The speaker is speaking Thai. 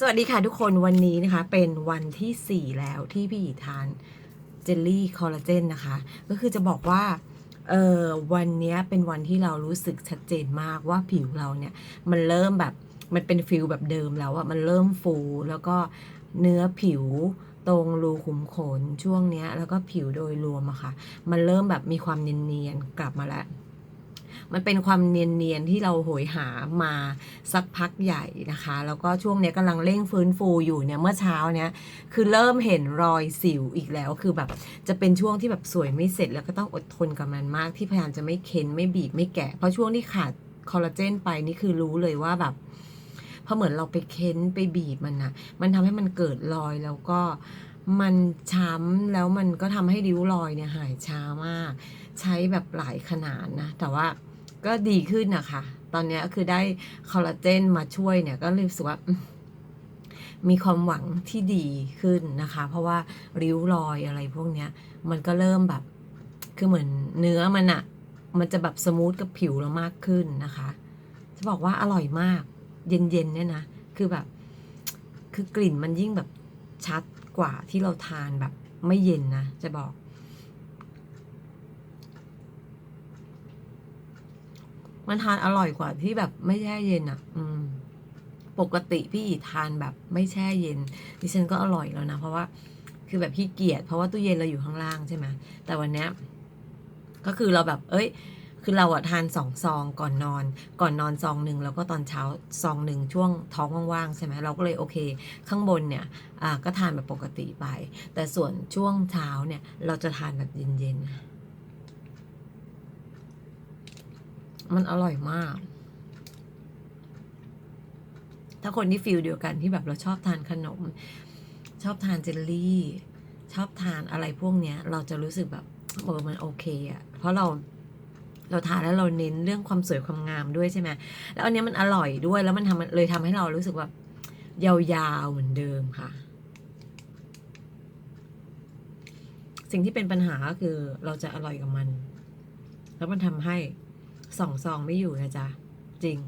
สวัสดีค่ะทุกคนวันนี้นะคะเป็นวันที่ 4 แล้วที่พี่หยีทานเจลลี่คอลลาเจนนะคะ ก็คือจะบอกว่าเออวันนี้เป็นวันที่เรารู้สึกชัดเจนมากว่าผิวเราเนี่ย มันเริ่มแบบมันเป็นฟิลแบบเดิมแล้วอะมันเริ่มฟูแล้วก็เนื้อผิวตรงรูขุมขนช่วงเนี้ย แล้วก็ผิวโดยรวมอะค่ะ มันเริ่มแบบมีความเนียนๆกลับมาแล้ว มันเป็นความเนียนๆที่เราโหยหามาสักพักใหญ่นะคะ แล้วก็ช่วงนี้กำลังเร่งฟื้นฟูอยู่เนี่ยเมื่อเช้าเนี้ยคือเริ่มเห็นรอยสิวอีกแล้ว คือแบบจะเป็นช่วงที่แบบสวยไม่เสร็จแล้วก็ต้องอดทนกับมันมากที่พยายามจะไม่เค้นไม่บีบไม่แกะเพราะช่วงที่ขาดคอลลาเจนไปนี่คือรู้เลยว่าแบบพราะเหมือนเราไปเค้นไปบีบมันนะมันทำให้มันเกิดรอยแล้วก็ มันช้ำแล้วมันก็ทำให้ริ้วรอยเนี่ยหายช้ามาก ใช้แบบหลายขนาดนะ แต่ว่าก็ดีขึ้นนะคะ ตอนนี้คือได้คอลลาเจนมาช่วยเนี่ยก็รู้สึกว่ามมีความหวังที่ดีขึ้นนะคะ เพราะว่าริ้วรอยอะไรพวกเนี้ย มันก็เริ่มแบบ คือเหมือนเนื้อมันอะมันจะแบบสมูทกับผิวเรามากขึ้นนะคะ จะบอกว่าอร่อยมาก เย็นๆเนี่ยนะ คือแบบ คือกลิ่นมันยิ่งแบบชัด กว่าที่เราทานแบบไม่เย็นนะ จะบอก มันทานอร่อยกว่าที่แบบไม่แช่เย็นอะ่ะ อืม ปกติพี่ทานแบบไม่แช่เย็น ดิฉันก็อร่อยแล้วนะ เพราะว่าคือแบบพี่เกียจเพราะว่าตู้เย็นเราอยู่ข้างล่างใช่ไหมแต่วันเนี้ยก็คือเราแบบ เอ้ย คือเราอะทานสองซองก่อนนอน ก่อนนอนซองหนึ่งแล้วก็ตอนเช้าซองหนึ่งช่วงท้องว่างๆใช่ไหมเราก็เลยโอเค ข้างบนเนี่ยอ่าก็ทานแบบปกติไป แต่ส่วนช่วงเช้าเนี่ยเราจะทานแบบเย็นๆ มันอร่อยมาก ถ้าคนที่ฟิลเดียวกันที่แบบเราชอบทานขนม ชอบทานเจลลี่ ชอบทานอะไรพวกเนี้ย เราจะรู้สึกแบบเออมันโอเคอะเพราะเรา เราทานแล้วเราเน้นเรื่องความสวยความงามด้วยใช่ไหมแล้วอันนี้มันอร่อยด้วยแล้วมันทำเลยทำให้เรารู้สึกแบบยาวๆเหมือนเดิมค่ะ สิ่งที่เป็นปัญหาก็คือเราจะอร่อยกับมัน แล้วมันทำให้สองซองไม่อยู่นะจ๊ะจริง